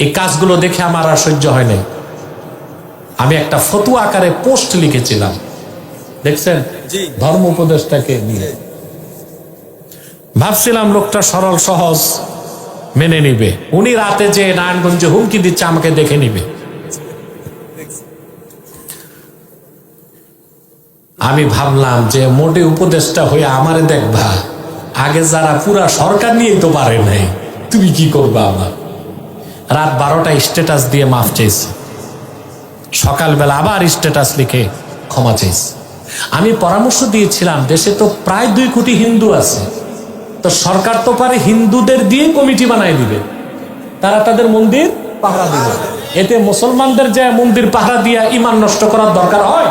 এই কাজগুলো দেখে আমার আর সহ্য হয় নাই। আমি একটা ফতুয়া আকারে পোস্ট লিখেছিলাম। দেখছেন? ধর্ম উপদেশটাকে নিয়ে। ভাবছিলাম লোকটা সরল সহজ মেনে নিবে। উনি রাতে যে নারায়ণগঞ্জে হুমকি দিচ্ছে আমাকে দেখে নিবে। আমি ভাবলাম যে মোটে উপদেশটা হয়ে আমারে দেখবা। আগে যারা পুরা সরকার নিয়ে তো পারে নাই। তুমি কি করবা আমার? রাত বারোটা স্ট্যাটাস দিয়ে মাফ চাইছি সকালবেলা আবার স্ট্যাটাস লিখে ক্ষমা চাইছি আমি পরামর্শ দিয়েছিলাম, দেশে তো প্রায় দুই কোটি হিন্দু আছে। তো সরকার তো পারে হিন্দুদের দিয়ে কমিটি বানাই দিবে। তারা তাদের মন্দির পাহারা দিবে। এতে মুসলমানদের যে মন্দির পাহারা দিয়া ইমান নষ্ট করার দরকার হয়?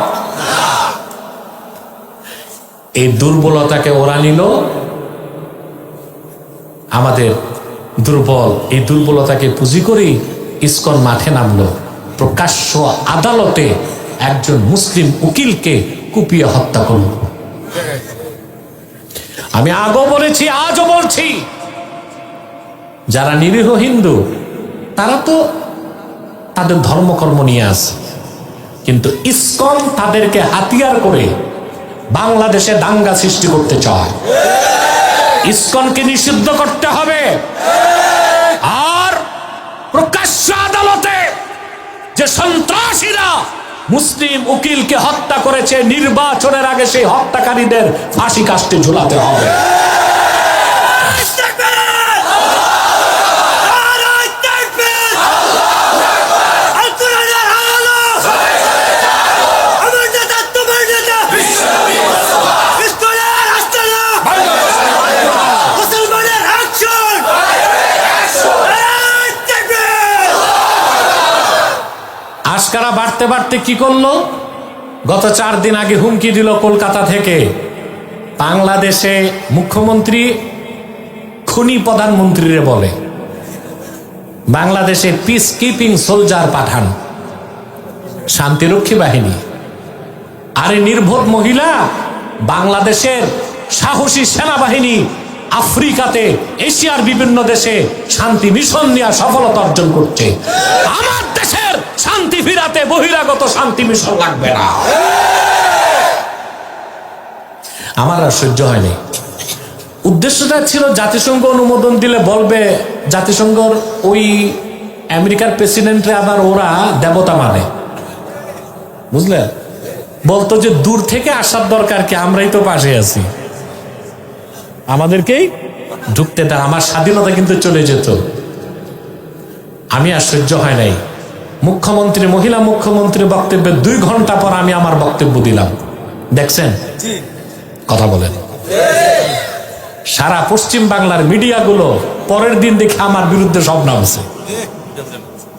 এই দুর্বলতাকে ওরা নিল। আমাদের দুর্বল। এই দুর্বলতাকে পুঁজি করেই ইস্কন মাঠে নামলো। প্রকাশ্য আদালতে একজন মুসলিম উকিলকে কুপিয়ে হত্যা করল। আমি আগও বলেছি, আজও বলছি, যারা নিরীহ হিন্দু, তারা তো তাদের ধর্মকর্ম নিয়ে আছে। কিন্তু ইস্কন তাদেরকে হাতিয়ার করে বাংলাদেশে দাঙ্গা সৃষ্টি করতে চায়। ইস্কনকে নিষিদ্ধ করতে হবে। যে সন্ত্রাসীরা মুসলিম উকিলকে হত্যা করেছে নির্বাচনের আগে সেই হত্যাকারীদের ফাঁসি কাস্টে ঝুলাতে হবে। আজকারা বাড়তে বাড়তে কি করল? গত চার দিন আগে হুমকি দিল কলকাতা থেকে। বাংলাদেশে মুখ্যমন্ত্রী খুনি প্রধানমন্ত্রীরে বলে। বাংলাদেশে পিস কিপিং সোলজার পাঠান। শান্তিরক্ষী বাহিনী। আরে নির্বোধ মহিলা, বাংলাদেশের সাহসী সেনাবাহিনী আফ্রিকাতে, এশিয়ার বিভিন্ন দেশে শান্তি মিশন নিয়ে সফলতা অর্জন করছে। আমার দেশের শান্তি ফিরাতে বহিরাগত শান্তি মিশন লাগবে না। আমার আর সহ্য হয়নি উদ্দেশ্যটা ছিল জাতিসংঘ অনুমোদন দিলে বলবে, জাতিসংঘর ওই আমেরিকার প্রেসিডেন্টরে আবার ওরা দেবতা মানে। বুঝলেন বলতো যে দূর থেকে আসার দরকার কি, আমরাই তো পাশে আছি। আমাদেরকেই ঢুকতে দেয় আমার স্বাধীনতা কিন্তু চলে যেত। আমি আর সহ্য হয় নাই। মুখ্যমন্ত্রী মহিলা মুখ্যমন্ত্রী বক্তব্যের দুই ঘণ্টা পর আমি আমার বক্তব্য দিলাম। দেখছেন? কথা বলেন। সারা পশ্চিম বাংলার মিডিয়াগুলো পরের দিন দেখে আমার বিরুদ্ধে সব নামছে।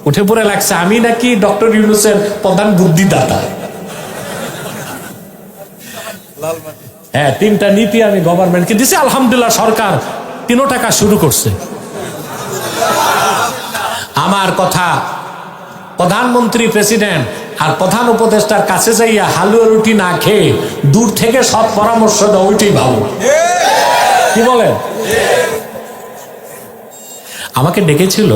উঠে পড়ে লাগছে আমি নাকি ডক্টর ইউনুসের প্রধান বুদ্ধিদাতা। হ্যাঁ তিনটা নীতি আমি গভর্নমেন্টকে দিছি। আলহামদুলিল্লাহ সরকার তিনও টাকা শুরু করছে। আমার কথা প্রধানমন্ত্রী প্রেসিডেন্ট আর প্রধান উপদেষ্টার কাছে যাইয়া হালুয়া রুটি না খেয়ে দূর থেকে সব পরামর্শ দেওয়া ওইটাই ভালো কি বলেন? আমাকে ডেকেছিল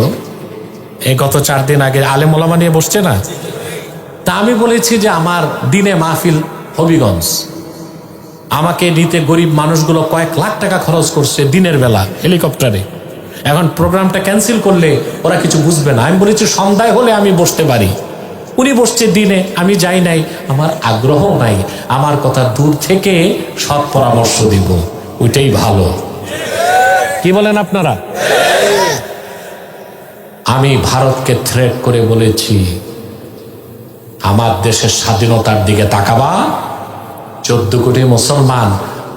এই গত চার দিন আগে আলেম ওলামা নিয়ে বসছে না? তা আমি বলেছি যে আমার দিনে মাহফিল হবিগঞ্জ। আমাকে নিতে গরিব মানুষগুলো কয়েক লাখ টাকা খরচ করছে দিনের বেলা হেলিকপ্টারে। এখন প্রোগ্রামটা ক্যান্সেল করলে ওরা কিছু বুঝবে না। আমি বলেছি, সন্ধ্যায় হলে আমি বসতে পারি। উনি বসছে দিনে, আমি যাই নাই। আমার আগ্রহ নাই। আমার কথা দূর থেকে সৎ পরামর্শ দিব। ওইটাই ভালো। কি বলেন আপনারা? আমি ভারতকে থ্রেট করে বলেছি, আমার দেশের স্বাধীনতার দিকে তাকাবা। চোদ্দ কোটি মুসলমান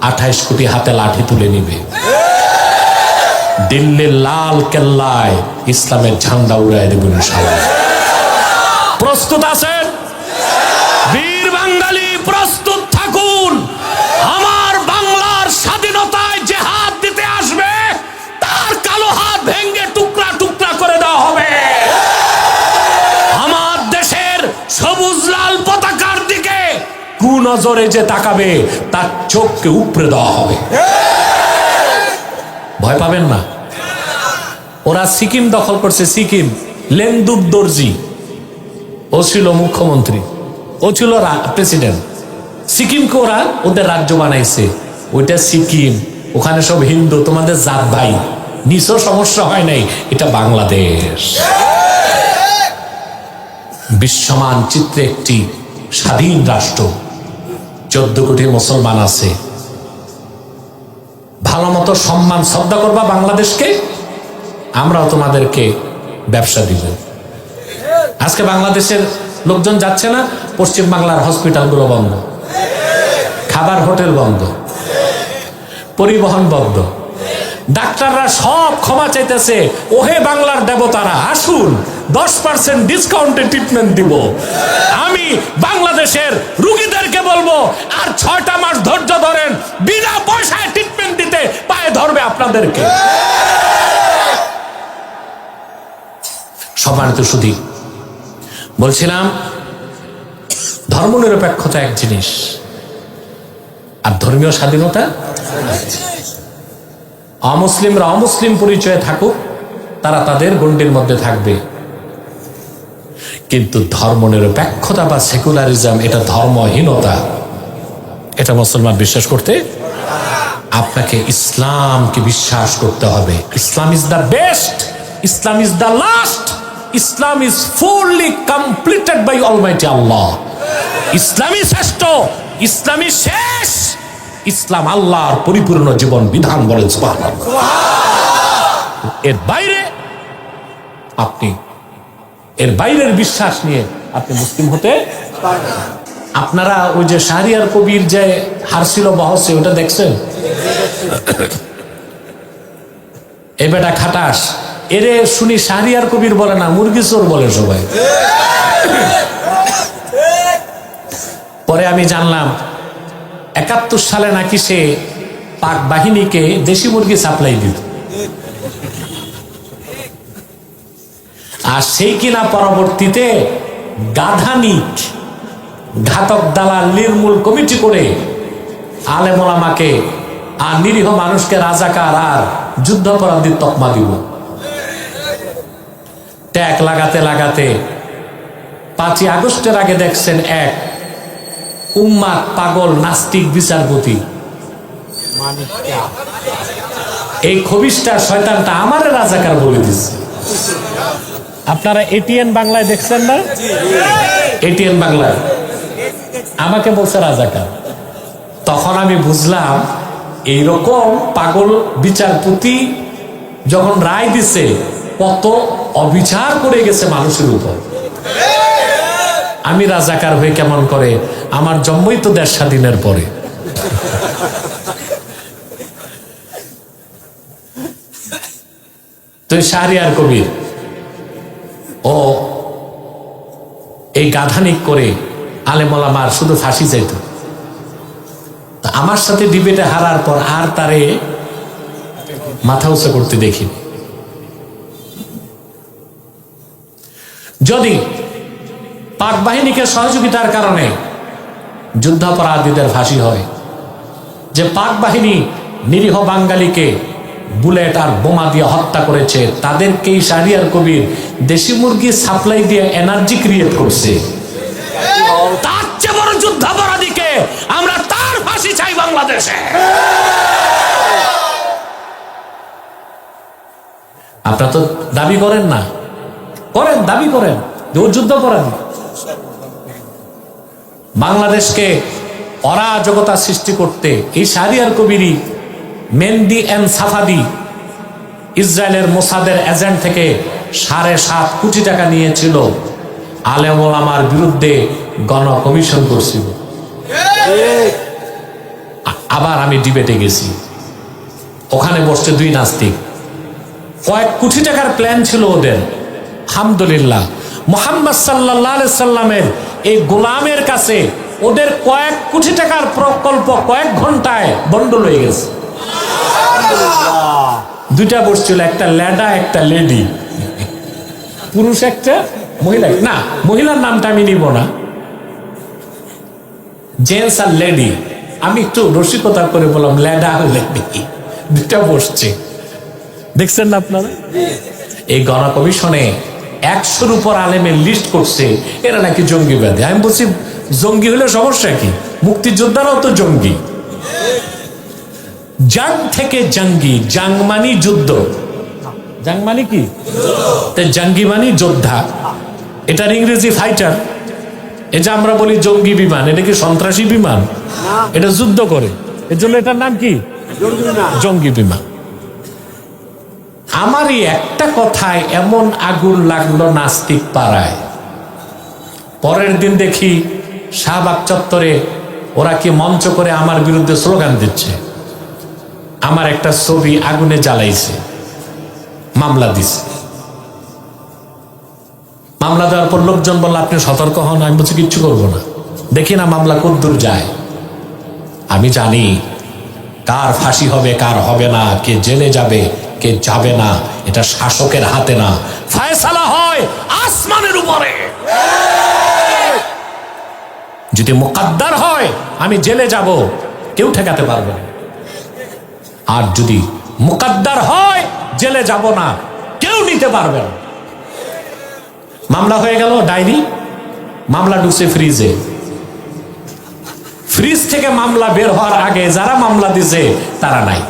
আঠাইশ কোটি হাতে লাঠি তুলে নিবে। দিল্লির লাল কেল্লায় ইসলামের ঝান্ডা উড়ায় দেবেন প্রস্তুত আছেন? বীর বাঙালি! কুনজরে যে তাকাবে, তার চোখকে উপড়ে দেওয়া হবে। ভয় পাবেন না। ওরা সিকিম দখল করছে, সিকিম। লেন্দুব দর্জি। ও ছিল মুখ্যমন্ত্রী। ও ছিল প্রেসিডেন্ট। সিকিমকে ওরা ওদের রাজ্য বানাইছে। ওইটা সিকিম। ওখানে সব হিন্দু, তোমাদের জাত ভাই। নিচও সমস্যা হয় নাই। এটা বাংলাদেশ। বিশ্বমান চিত্রে একটি স্বাধীন রাষ্ট্র। চোদ্দ কোটি মুসলমান আছে। ভালো মতো সম্মান, শ্রদ্ধা করবা বাংলাদেশকে, আমরাও তোমাদেরকে ব্যবসা দিব। আজকে বাংলাদেশের লোকজন যাচ্ছে না পশ্চিম হসপিটালগুলো বন্ধ। খাবার হোটেল বন্ধ। পরিবহন বন্ধ। ডাক্তাররা সব ক্ষমা চাইতেছে, ওহে বাংলার দেবতারা, আসুন, দশ পার্সেন্ট ডিসকাউন্টে ট্রিটমেন্ট দিব। আমি ধরবে আপনাদেরকে সম্মানিত সুদী বলছিলাম, ধর্মনিরপেক্ষতা এক জিনিস, আর ধর্মীয় স্বাধীনতা অমুসলিমরা অমুসলিম পরিচয়ে থাকুক, তারা তাদের গণ্ডির মধ্যে থাকবে। কিন্তু ধর্মনিরপেক্ষতা বা সেকুলারিজম, এটা ধর্মহীনতা। এটা মুসলমান বিশ্বাস করতে আপনাকে ইসলামকে বিশ্বাস করতে হবে। Islam is the best Islam is the last Islam is fully completed by almighty Allah ইসলামই শ্রেষ্ঠ, ইসলামই শেষ, ইসলাম আল্লাহর পরিপূর্ণ জীবন বিধান বলেন। এর বাইরে আপনি, এর বাইরের বিশ্বাস নিয়ে আপনি মুসলিম হতে আপনারা ওই যে শাহরিয়ার কবির যে হারছিল বহসে ওটা দেখছেন? এ বেটা খাটাস। এরে শুনি শাহরিয়ার কবির বলে না, মুরগি চোর বলে সবাই। পরে আমি জানলাম, একাত্তর সালে নাকি সে পাক বাহিনীকে দেশি মুরগি সাপ্লাই দিত। আর সেই কিনা পরবর্তীতে গাধানিক ঘাতক দালাল, নির্মূল কমিটি করে আলেমোলামাকে আর নিরীহ মানুষকে রাজাকার আর যুদ্ধ যুদ্ধাপরাধীর তকমা দিব। ট্যাগ লাগাতে লাগাতে পাঁচই আগস্টের আগে দেখছেন এক উম্মাদ পাগল নাস্তিক বিচারপতি। এই খবিসটা শয়তানটা আমারে রাজাকার বলে দিচ্ছে আপনারা এটিএন বাংলায় দেখছেন না? এটিএন বাংলায়। আমাকে বলছে রাজাকার। তখন আমি বুঝলাম এইরকম পাগল বিচারপতি যখন রায় দিছে, কত অবিচার করে গেছে মানুষের উপর। আমি রাজাকার হয়ে কেমন করে আমার জন্মই তো দেশ স্বাধীনের পরে। তুই শাহরিয়ার কবির, ও এই গাধানিক করে আলেমলামার শুধু ফাঁসি চাইত। তা আমার সাথে ডিবেটে হারার পর আর তারে মাথা উঁচু করতে দেখিনি যদি পাক বাহিনীকে সহযোগিতার কারণে যুদ্ধাপরাধীদের ফাঁসি হয়, যে পাক বাহিনী নিরীহ বাঙালিকে বুলেট আর বোমা দিয়ে হত্যা করেছে, তাদেরকেই শাহরিয়ার কবির দেশি মুরগি সাপ্লাই দিয়ে এনার্জি ক্রিয়েট করছে। তার চেয়ে বড় যুদ্ধাপরাধীকে আমরা তার ফাঁসি চাই বাংলাদেশে। আপনারা তো দাবি করেন না। করেন, দাবি করেন যে ও যুদ্ধাপরাধী বাংলাদেশকে অরাজকতা সৃষ্টি করতে এই শাহরিয়ার কবিরই মেন্দি এন সাফাদি ইসরায়েলের মোসাদের এজেন্ট থেকে সাড়ে সাত কোটি টাকা নিয়েছিল। আলেম ওলামার বিরুদ্ধে গণ কমিশন করছিল। আবার আমি ডিবেটে গেছি। ওখানে বসছে দুই নাস্তিক। কয়েক কোটি টাকার প্ল্যান ছিল ওদের। হামদুলিল্লাহ মোহাম্মদ সাল্লাহ সাল্লামের এই গোলামের কাছে ওদের কয়েক কোটি টাকার প্রকল্প কয়েক ঘন্টায় বন্ডল হয়ে গেছে। দুইটা বসছিল, একটা ল্যাডা, একটা লেডি। পুরুষ একটা, মহিলা না, মহিলার নামটা আমি নিব না। জেন্টস আর লেডি। আমি একটু রসিকতা করে বললাম, ল্যাডা আর লেডি দুইটা বসছে। দেখছেন না আপনারা? এই গণকমিশনে একশোর উপর আলেমের লিস্ট করছে, এরা নাকি জঙ্গিবাদী আমি বলছি, জঙ্গি হলে সমস্যা কি? মুক্তিযোদ্ধারাও তো জঙ্গি। জাং থেকে জাঙ্গি জাং মানি যুদ্ধ। জাং মানে কি? জাঙ্গি মানি যোদ্ধা। এটার ইংরেজি ফাইটার যে আমরা বলি জঙ্গি বিমান এটা কি সন্ত্রাসী বিমান? এটা যুদ্ধ করে। এর জন্য এটার নাম কি? জঙ্গি বিমান। আমারই একটা কথায় এমন আগুন লাগল নাস্তিক পাড়ায়। পরের দিন দেখি শাহবাগ চত্বরে ওরা কি মঞ্চ করে আমার বিরুদ্ধে স্লোগান দিচ্ছে। আমার একটা ছবি আগুনে জ্বালাইছে মামলা দিছে। মামলা দেওয়ার পর লোকজন বলল, আপনি সতর্ক হন, আমি বলছি, কিচ্ছু করব না। দেখি না মামলা কদ্দূর যায়। আমি জানি কার ফাঁসি হবে, কার হবে না, কে জেলে যাবে, কে যাবে না, এটা শাসকের হাতে না। ফায়সালা হয় আসমানের উপরে। যদি মোকাদ্দার হয়, আমি জেলে যাব, কেউ ঠেকাতে পারবে না। আর যদি মোকাদ্দার হয়, জেলে যাব না, কেউ নিতে পারবে না। মামলা হয়ে গেল ডায়েরি মামলা ঢুকছে ফ্রিজে। ফ্রিজ থেকে মামলা বের হওয়ার আগে যারা মামলা দিছে, তারা নাই।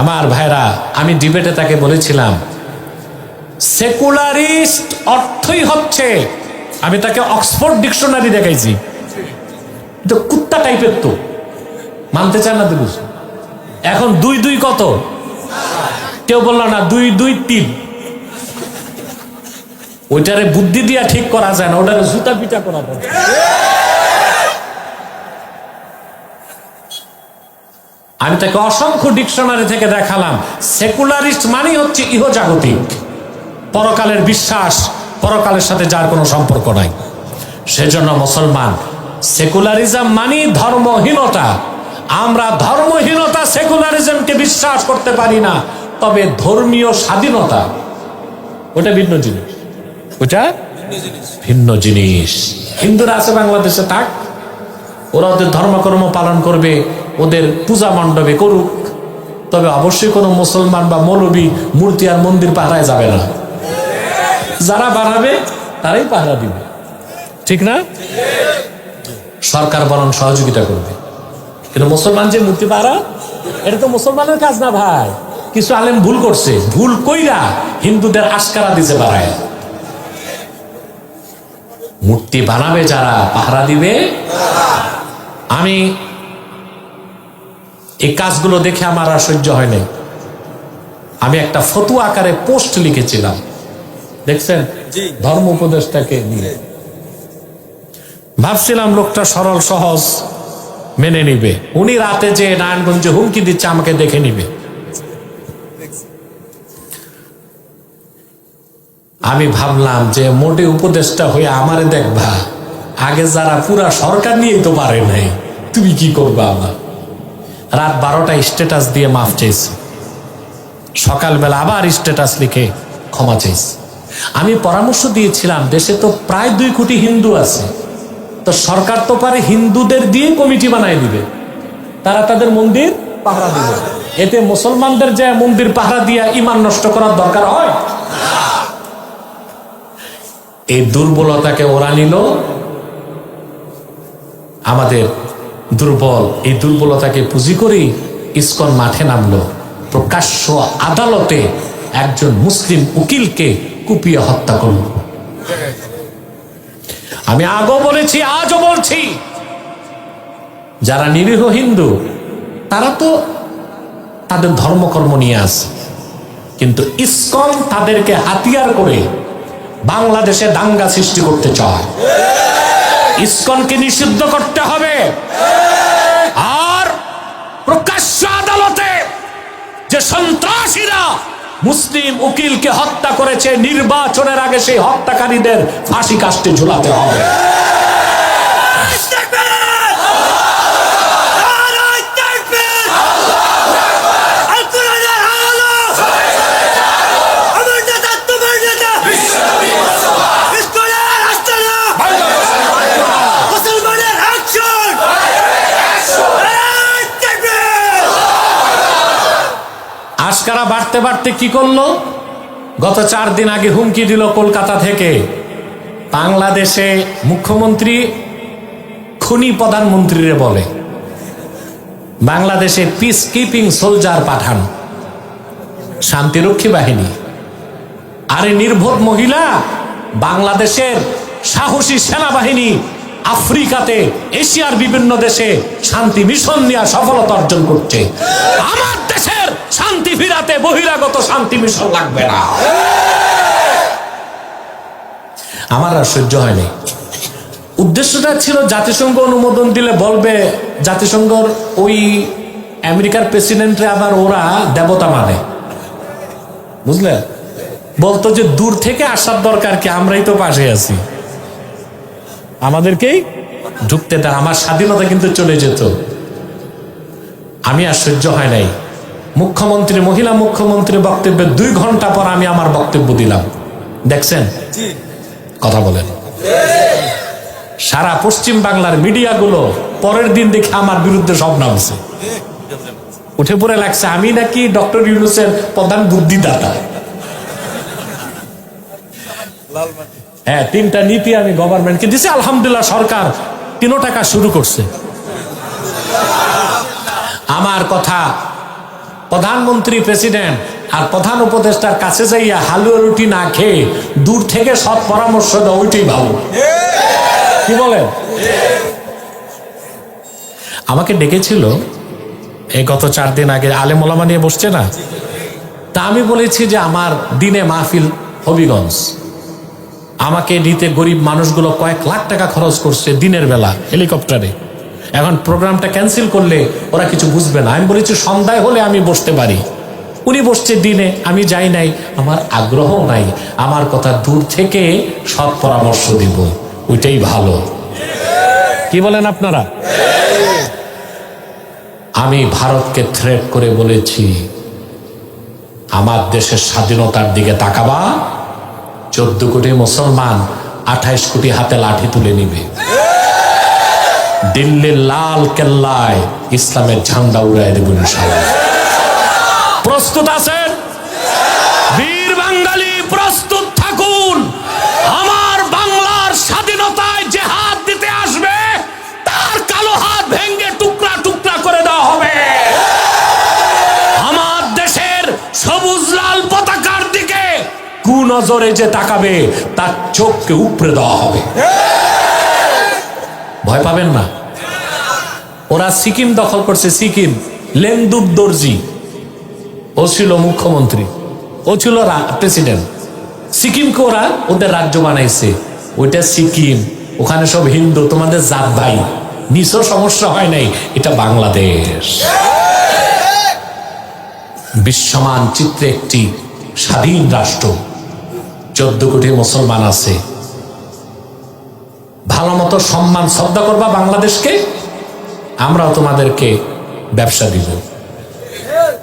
আমার ভাইরা, আমি ডিবেটে তাকে বলেছিলাম, সেকুলারিস্ট অর্থই হচ্ছে আমি তাকে অক্সফোর্ড ডিকশনারি দেখাইছি। কুত্তা টাইপের তো। মানতে চান না দিবস এখন দুই দুই কত? কেউ বলল না, দুই দুই তিন। ওইটারে বুদ্ধি দিয়া ঠিক করা যায় না, ওটারে জুতা পিটা করা যায়। আমি তাকে অসংখ্য ডিকশনারি থেকে দেখালাম। সেকুলারিস্ট মানে হচ্ছে ইহজাগতিক। পরকালের বিশ্বাস, পরকালের সাথে যার কোনো সম্পর্ক নাই। সেজন্য মুসলমান, সেকুলারিজম মানে ধর্মহীনতা। আমরা ধর্মহীনতা সেকুলারিজমকে বিশ্বাস করতে পারি না, তবে ধর্মীয় স্বাধীনতা, ওটা ভিন্ন জিনিস। ওটা ভিন্ন জিনিস। হিন্দুরা আছে বাংলাদেশে, থাক। ওরা ওদের ধর্মকর্ম পালন করবে, ওদের পূজা মণ্ডপে করুক। তবে অবশ্যই কোনো মুসলমান বা মৌলবী মূর্তি আর মন্দির পাহারায় যাবে না। যারা বাড়াবে, তারাই পাহারা দিবে। ঠিক না? সরকার বরং সহযোগিতা করবে। কিন্তু মুসলমান যে মূর্তি পাহারা এটা তো মুসলমানের কাজ না ভাই। কিছু আলেম ভুল করছে ভুল কইরা হিন্দুদের আশকারা দিছে বাড়ায়। মূর্তি বানাবে যারা পাহারা দিবে। আমি এই কাজগুলো দেখে আমার আর সহ্য হয় নাই। আমি একটা ফতুয়া আকারে পোস্ট লিখেছিলাম। দেখছেন? ধর্ম উপদেশটাকে নিয়ে। ভাবছিলাম লোকটা সরল সহজ। মেনে নিবে। উনি রাতে যে নারায়ণগঞ্জে হুমকি দিচ্ছে, আমাকে দেখে নিবে। আমি ভাবলাম যে মোটে উপদেশটা হয়ে আমারে দেখবা, আগে যারা পুরা সরকার নিয়েই তো পারে নাই, তুমি কি করবা আমার রাত বারোটা স্ট্যাটাস দিয়ে মাফ চাইছে। সকালবেলা আবার স্ট্যাটাস লিখে ক্ষমা চাইছে। আমি পরামর্শ দিয়েছিলাম, দেশে তো প্রায় দুই কোটি হিন্দু আছে। তো সরকার তো পারে হিন্দুদের দিয়ে কমিটি বানায় দিবে। তারা তাদের মন্দির পাহারা দিবে। এতে মুসলমানদের যে মন্দির পাহারা দিয়া ইমান নষ্ট করার দরকার হয়? এই দুর্বলতাকে ওরা নিল। আমাদের দুর্বল এই দুর্বলতাকে পুঁজি করেই ইসকন মাঠে নামলো। প্রকাশ্য আদালতে একজন মুসলিম উকিলকে কুপিয়ে হত্যা করল। আমি আগও বলেছি, আজও বলছি। যারা নিরীহ হিন্দু, তারা তো তাদের ধর্মকর্ম নিয়ে আসে কিন্তু ইসকন তাদেরকে হাতিয়ার করে বাংলাদেশে দাঙ্গা সৃষ্টি করতে চায়। ইসকনকে নিষিদ্ধ করতে হবে। আর প্রকাশ্য আদালতে যে সন্ত্রাসীরা মুসলিম উকিলকে হত্যা করেছে নির্বাচনের আগে সেই হত্যাকারীদের ফাঁসি কাস্টে ঝুলাতে হবে। মাসকারা বাড়তে বাড়তে কি করল? গত চার দিন আগে হুমকি দিল কলকাতা থেকে। বাংলাদেশে মুখ্যমন্ত্রী খুনি প্রধানমন্ত্রীরে বলে। বাংলাদেশে পিস কিপিং সোলজার পাঠান। শান্তিরক্ষী বাহিনী। আরে নির্বোধ মহিলা, বাংলাদেশের সাহসী সেনাবাহিনী আফ্রিকাতে, এশিয়ার বিভিন্ন দেশে শান্তি মিশন নিয়ে সফলতা অর্জন করছে। আমার দেশের শান্তি ফিরাতে বহিরাগত শান্তি মিশন লাগবে না। আমার আর সহ্য হয়নি। উদ্দেশ্যটা ছিল জাতিসংঘ অনুমোদন দিলে বলবে, জাতিসংঘর ওই আমেরিকার প্রেসিডেন্টরে আবার ওরা দেবতা মানে। বুঝলে? বলতো যে দূর থেকে আসার দরকার কি, আমরাই তো পাশে আছি। আমাদেরকেই ঢুকতে দেন আমার স্বাধীনতা কিন্তু চলে যেত। আমি আর সহ্য হয় নাই। মুখ্যমন্ত্রী মহিলা মুখ্যমন্ত্রী বক্তব্যের দুই ঘণ্টা পর আমি আমার বক্তব্য দিলাম। দেখছেন? কথা বলেন। সারা পশ্চিম বাংলার মিডিয়াগুলো পরের দিন দেখে আমার বিরুদ্ধে সব নামছে। উঠে পড়ে লাগছে আমি নাকি ডক্টর ইউনুসের প্রধান বুদ্ধিদাতা। হ্যাঁ তিনটা নীতি আমি গভর্নমেন্টকে দিছি। আলহামদুলিল্লাহ সরকার তিনও টাকা শুরু করছে। আমার কথা প্রধানমন্ত্রী প্রেসিডেন্ট আর প্রধান উপদেষ্টার কাছে যাইয়া হালুয়া রুটি না খেয়ে দূর থেকে সৎ পরামর্শ দেওয়া ওইটাই ভালো। কি বলেন? আমাকে ডেকেছিল, এই গত চার দিন আগে আলেম ওলামা নিয়ে বসছে না? তা আমি বলেছি যে আমার দিনে মাহফিল হবিগঞ্জ। আমাকে নিতে গরিব মানুষগুলো কয়েক লাখ টাকা খরচ করছে দিনের বেলা হেলিকপ্টারে। এখন প্রোগ্রামটা ক্যান্সেল করলে ওরা কিছু বুঝবে না। আমি বলেছি, সন্ধ্যায় হলে আমি বসতে পারি। উনি বসছে দিনে, আমি যাই নাই। আমার আগ্রহ নাই। আমার কথা দূর থেকে সৎ পরামর্শ দিব। ওইটাই ভালো। কি বলেন আপনারা? আমি ভারতকে থ্রেট করে বলেছি, আমার দেশের স্বাধীনতার দিকে তাকাবা। চোদ্দ কোটি মুসলমান আঠাইশ কোটি হাতে লাঠি তুলে নিবে। দিল্লির লাল কেল্লায় ইসলামের ঝান্ডা উড়াই দেব ইনশাআল্লাহ। প্রস্তুত আছেন? বীর বাঙালি প্রস্তুত। কুনজরে যে তাকাবে, তার চোখকে উপড়ে দেওয়া হবে। ভয় পাবেন না। ওরা সিকিম দখল করছে, সিকিম। লেন্দুর দর্জি। ও ছিল মুখ্যমন্ত্রী। ও ছিল প্রেসিডেন্ট। সিকিমকে ওরা ওদের রাজ্য বানাইছে। ওইটা সিকিম। ওখানে সব হিন্দু, তোমাদের জাত ভাই। নিচও সমস্যা হয় নাই। এটা বাংলাদেশ। বিশ্বমান চিত্রে একটি স্বাধীন রাষ্ট্র। চোদ্দ কোটি মুসলমান আছে। ভালো মতো সম্মান, শ্রদ্ধা করবা বাংলাদেশকে, আমরাও তোমাদেরকে ব্যবসা দিব।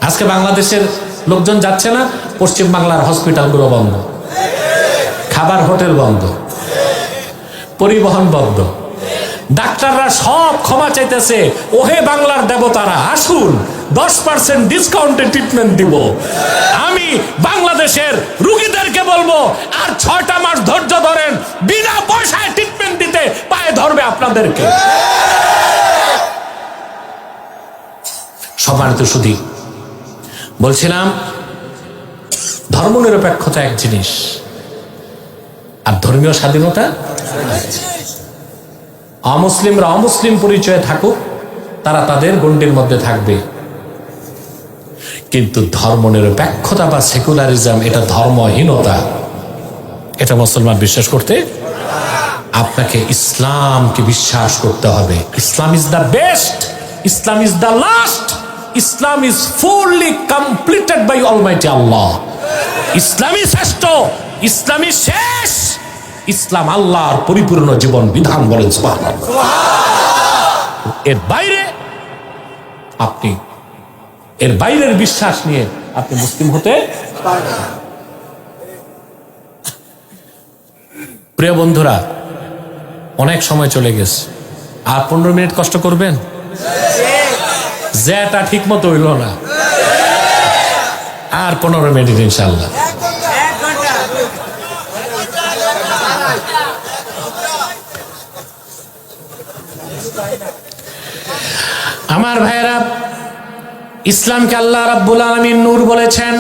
আজকে বাংলাদেশের লোকজন যাচ্ছে না, পশ্চিম বাংলার হসপিটালগুলো বন্ধ। খাবার হোটেল বন্ধ। পরিবহন বন্ধ। ডাক্তাররা সব ক্ষমা চাইতেছে, ওহে বাংলার দেবতারা, আসুন। দশ পার্সেন্ট ডিসকাউন্টে ট্রিটমেন্ট দিব। আমি বাংলাদেশের রুগীদেরকে বলব, আর ছয়টা মাস ধৈর্য ধরেন, বিনা পয়সায় ট্রিটমেন্ট দিতে পায়ে ধরবে আপনাদেরকে। সম্মানিত সুদী বলছিলাম, ধর্মনিরপেক্ষতা এক জিনিস, আর ধর্মীয় স্বাধীনতা? অমুসলিমরা অমুসলিম পরিচয়ে থাকুক, তারা তাদের গণ্ডির মধ্যে থাকবে। কিন্তু ধর্ম নিরপেক্ষতা বা সেকুলারিজম এটা ধর্মহীনতা। এটা মুসলমান বিশ্বাস করতে আপনাকে ইসলামকে বিশ্বাস করতে হবে। Islam is the best Islam is the last Islam is fully completed by almighty Allah ইসলামই শ্রেষ্ঠ, ইসলামই শেষ, ইসলাম আল্লাহর পরিপূর্ণ জীবন বিধান বলেন। এর বাইরে আপনি এর বাইরের বিশ্বাস নিয়ে আপনি মুসলিম হতে প্রিয় বন্ধুরা, অনেক সময় চলে গেছে। আর পনেরো মিনিট কষ্ট করবেন? যেটা ঠিক মতো হইল না। আর পনেরো মিনিট ইনশাল্লাহ আমার ভাইয়েরা ইসলামকে আল্লাহ রাব্বুল আলমিন নূর বলেছেন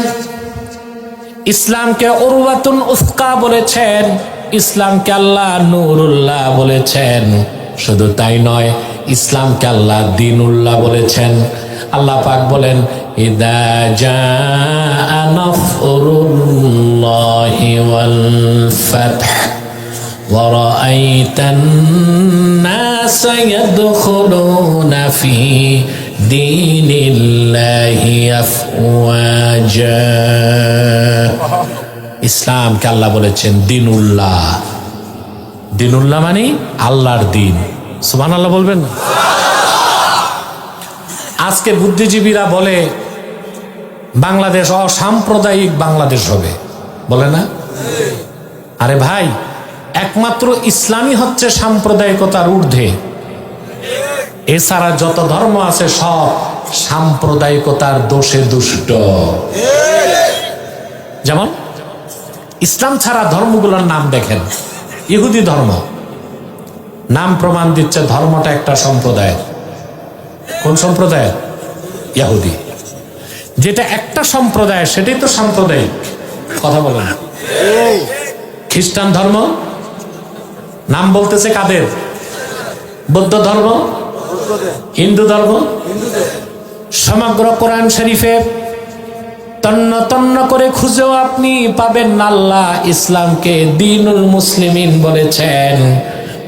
ইসলামকে উরওয়াতুন উফকা বলেছেন ইসলামকে আল্লাহ নূরুল্লাহ বলেছেন শুধু তাই নয় ইসলামকে আল্লাহ দিনুল্লাহ বলেছেন আল্লাহ পাক বলেন ইদা জাআ নাসরুল্লাহি ওয়াল ফাতহ ورأيت الناس يدخلون في دين الله أفواجا ইসলামকে আল্লাহ বলেছেন দিনুল্লাহ দিনুল্লাহ মানে আল্লাহর দিন সুবান আল্লাহ বলবেন না আজকে বুদ্ধিজীবীরা বলে বাংলাদেশ অসাম্প্রদায়িক বাংলাদেশ হবে বলে না আরে ভাই একমাত্র ইসলামই হচ্ছে সাম্প্রদায়িকতার ঊর্ধ্বে এছাড়া যত ধর্ম আছে, সব সাম্প্রদায়িকতার দোষে দুষ্ট। যেমন, ইসলাম ছাড়া ধর্মগুলোর নাম দেখেন। ইহুদি ধর্ম। নাম প্রমাণ দিচ্ছে ধর্মটা একটা সম্প্রদায় কোন সম্প্রদায় ইহুদি যেটা একটা সম্প্রদায়, সেটাই তো সাম্প্রদায়িক। কথা বলেন। খ্রিস্টান ধর্ম? নাম বলতেছে কাদের? বৌদ্ধ ধর্ম? হিন্দু ধর্ম সমগ্র কোরআন শরীফে তন্ন তন্ন করে খুঁজেও আপনি পাবেন না, আল্লাহ ইসলামকে দিনুল মুসলিমিন বলেছেন।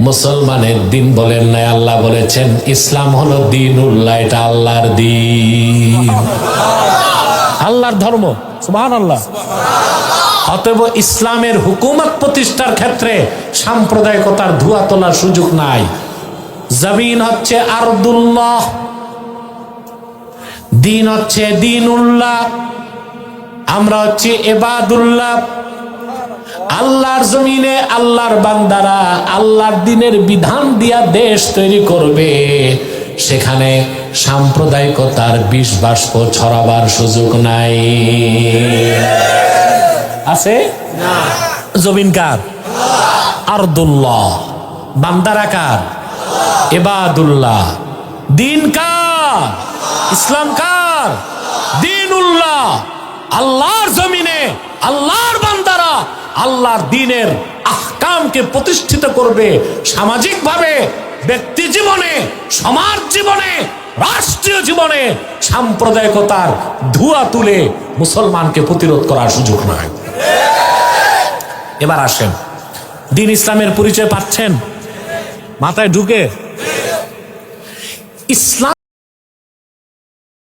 মুসলমানের দিন বলেন নাই, আল্লাহ বলেছেন, ইসলাম হলো দিনুল্লাহ, এটা আল্লাহর দিন। আল্লাহর ধর্ম সুবহান আল্লাহ অতএব ইসলামের হুকুমত প্রতিষ্ঠার ক্ষেত্রে সাম্প্রদায়িকতার ধোয়া তোলার সুযোগ নাই। জমিন হচ্ছে আরদুল্লাহ দিন হচ্ছে দিনুল্লাহ আমরা হচ্ছে এবাদুল্লাহ। আল্লাহর জমিনে আল্লাহর বান্দারা আল্লাহর দিনের বিধান দিয়া দেশ তৈরি করবে। সেখানে সাম্প্রদায়িকতার বিষ বাষ্প ছড়াবার সুযোগ নাই। আছে? জমিন কার? আরদুল্লাহ। বান্দারা কার? এবাদুল্লাহ দিন কার? ইসলাম কার? দিনুল্লাহ। আল্লাহর জমিনে, আল্লাহর বান্দারা আল্লাহর দিনের আহকামকে প্রতিষ্ঠিত করবে সামাজিকভাবে, ব্যক্তি জীবনে, সমাজ জীবনে, রাষ্ট্রীয় জীবনে সাম্প্রদায়িকতার ধুয়া তুলে মুসলমানকে প্রতিরোধ করার সুযোগ নয়। এবার আসেন। দিন ইসলামের পরিচয় পাচ্ছেন? মাথায় ঢুকে। ইসলাম